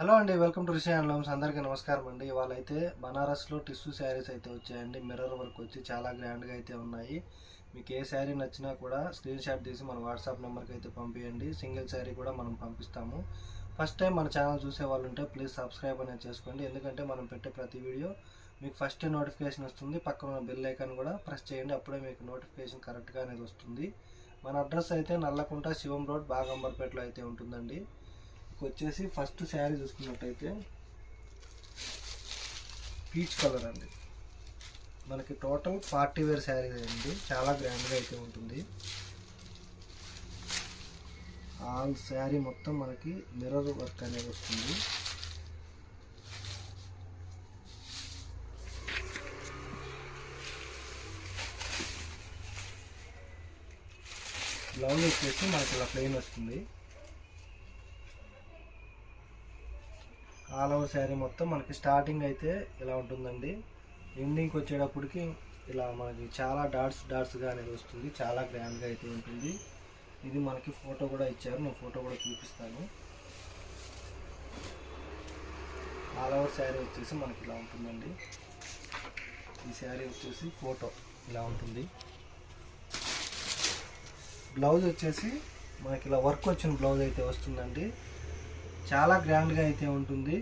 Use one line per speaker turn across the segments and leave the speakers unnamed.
Hello అండి welcome to Rishi and looms అందరికీ నమస్కారం అండి. ఇవాళ అయితే బనారస్లో టిష్యూ శారీస్ అయితే వచ్చాయండి. మిర్రర్ వర్క్ వచ్చి చాలా గ్రాండ్గా అయితే ఉన్నాయి. మీకు ఏ శారీ నచ్చినా కూడా స్క్రీన్ షాట్ తీసి మన వాట్సాప్ నెంబర్కి అయితే పంపించండి సింగిల్ శారీ కూడా మనం పంపిస్తాము. ఫస్ట్ టైం మన ఛానల్ చూసే వాళ్ళు ఉంటే ప్లీజ్ సబ్స్క్రైబ్ అనేది చేసుకోండి. ఎందుకంటే మనం పెట్టే ప్రతి వీడియో మీకు ఫస్ట్ నోటిఫికేషన్ వస్తుంది. పక్కన ఉన్న బెల్ ఐకాన్ కూడా ప్రెస్ చేయండి. అప్పుడే మీకు నోటిఫికేషన్ కరెక్ట్గా అనేది వస్తుంది. మన అడ్రస్ అయితే నల్లకుంట శివం రోడ్ బాగంబర్పేటలో అయితే ఉంటుందండి. వచ్చేసి ఫస్ట్ శారీ చూసుకున్నట్టయితే పీచ్ కలర్ అండి. మనకి టోటల్ పార్టీ వేర్ శారీ అండి. చాలా గ్రాండ్గా అయితే ఉంటుంది. ఆల్ శారీ మొత్తం మనకి మిర్రర్ వర్క్ అనేది వస్తుంది. బ్లౌజ్ వచ్చేసి మనకి ఇలా ప్లెయిన్ వస్తుంది. ఆల్ ఓవర్ శారీ మొత్తం మనకి స్టార్టింగ్ అయితే ఇలా ఉంటుందండి. ఎండింగ్కి వచ్చేటప్పటికి ఇలా మనకి చాలా డాట్స్ డాట్స్గా అనేది వస్తుంది. చాలా గ్రాండ్గా అయితే ఉంటుంది. ఇది మనకి ఫోటో కూడా ఇచ్చారు. నేను ఫోటో కూడా చూపిస్తాను. ఆల్ ఓవర్ శారీ వచ్చేసి మనకి ఇలా ఉంటుందండి. ఈ శారీ వచ్చేసి ఫోటో ఇలా ఉంటుంది. బ్లౌజ్ వచ్చేసి మనకి ఇలా వర్క్ వచ్చిన బ్లౌజ్ అయితే వస్తుందండి. చాలా గ్రాండ్గా అయితే ఉంటుంది.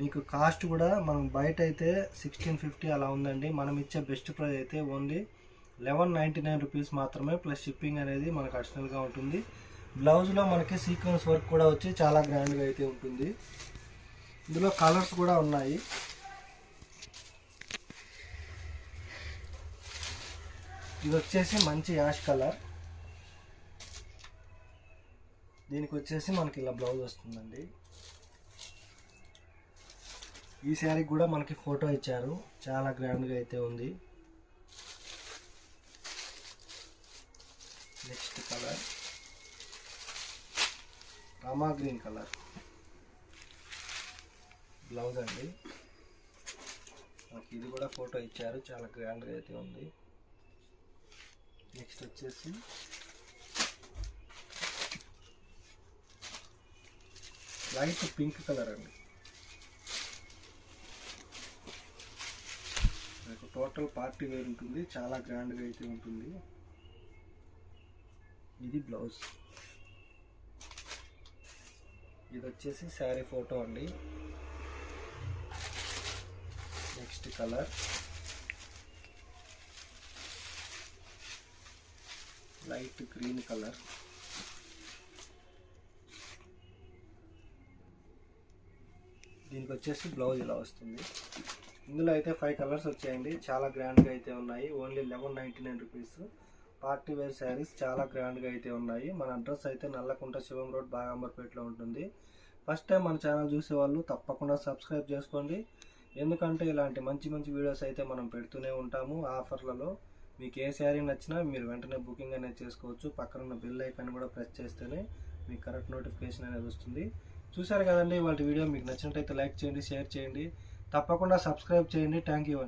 మీకు కాస్ట్ కూడా మనం బయట అయితే సిక్స్టీన్ ఫిఫ్టీ అలా ఉందండి. మనం ఇచ్చే బెస్ట్ ప్రైస్ అయితే only eleven ninety nine rupees మాత్రమే ప్లస్ షిప్పింగ్ అనేది మనకు అడిషనల్గా ఉంటుంది. బ్లౌజ్లో మనకి సీక్వెన్స్ వర్క్ కూడా వచ్చి చాలా గ్రాండ్గా అయితే ఉంటుంది. ఇందులో కలర్స్ కూడా ఉన్నాయి. ఇది వచ్చేసి మంచి యాష్ కలర్. దీనికి వచ్చేసి మనకి ఇలా బ్లౌజ్ వస్తుందండి. ఈ శారీ కూడా మనకి ఫోటో ఇచ్చారు. చాలా గ్రాండ్గా అయితే ఉంది. Next colour. Rama green colour. Blouse అండి. మనకి ఇది కూడా ఫోటో ఇచ్చారు. చాలా గ్రాండ్గా అయితే ఉంది. నెక్స్ట్ వచ్చేసి లైట్ పింక్ కలర్ అండి. మీకు టోటల్ పార్టీ వేర్ ఉంటుంది చాలా గ్రాండ్గా అయితే ఉంటుంది. ఇది బ్లౌజ్. ఇది వచ్చేసి శారీ ఫోటో అండి. Next colour. Light green colour. దీనికి వచ్చేసి బ్లౌజ్ ఇలా వస్తుంది. ఇందులో అయితే ఫైవ్ కలర్స్ వచ్చాయండి. చాలా గ్రాండ్గా అయితే ఉన్నాయి. Only eleven ninety nine rupees party wear saris చాలా గ్రాండ్గా అయితే ఉన్నాయి. మన అడ్రస్ అయితే నల్లకుంట శివం రోడ్ బాగాంబర్పేటలో ఉంటుంది. ఫస్ట్ టైం మన ఛానల్ చూసే వాళ్ళు తప్పకుండా సబ్స్క్రైబ్ చేసుకోండి. ఎందుకంటే ఇలాంటి మంచి మంచి వీడియోస్ అయితే మనం పెడుతూనే ఉంటాము ఆఫర్లలో. మీకు ఏ శారీ నచ్చినా మీరు వెంటనే బుకింగ్ అనేది చేసుకోవచ్చు. పక్కన ఉన్న బిల్ ఐకాన్ కూడా ప్రెస్ చేస్తేనే మీకు కరెక్ట్ నోటిఫికేషన్ అనేది వస్తుంది. చూసారు కదండి వాళ్ళ వీడియో మీకు నచ్చినట్టయితే లైక్ చేయండి షేర్ చేయండి. తప్పకుండా సబ్స్క్రైబ్ చేయండి. థ్యాంక్ యూ అండి.